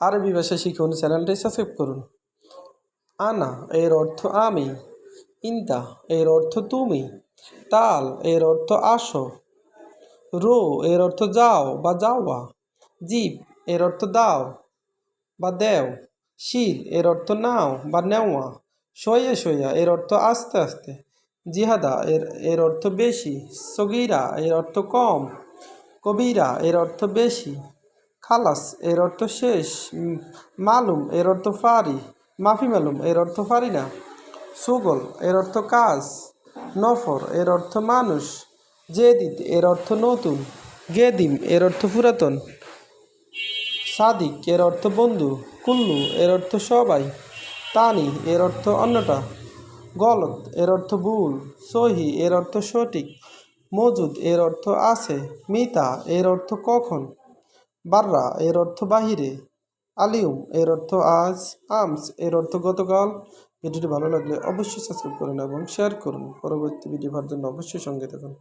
আরবি ভাষা শিখুন চ্যানেলটি সাবস্ক্রাইব করুন আনা এর অর্থ আমি ইন্দা এর অর্থ তুমি তাল এর অর্থ আসো রো এর অর্থ যাও বা যাওয়া জীব এর অর্থ দাও বা দেও শির এর অর্থ নাও বা নেওয়া সইয়া সইয়া এর অর্থ আস্তে আস্তে জিহাদা এর এর অর্থ বেশি সগিরা এর অর্থ কম কবিরা এর অর্থ বেশি খালাস এর অর্থ শেষ মালুম এর অর্থ ফারি মাফি মালুম এর অর্থ ফারি না সুগল এর অর্থ কাজ নফর এর অর্থ মানুষ জেদিদ এর অর্থ নতুন গেদিম এর অর্থ পুরাতন সাদিক এর অর্থ বন্ধু কুল্লু এর অর্থ সবাই তানি এর অর্থ অন্যটা গলত এর অর্থ ভুল সহি এর অর্থ সঠিক মজুদ এর অর্থ আছে মিতা এর অর্থ কখন বাররা, এর অর্থ বাহিরে। আলিউম, এর অর্থ আজ। আমস, এর অর্থ গতকাল। ভিডিওটি ভালো লাগলে অবশ্যই সাবস্ক্রাইব করুন এবং শেয়ার করুন। পরবর্তী ভিডিও পাওয়ার জন্য অবশ্যই সঙ্গে থাকুন।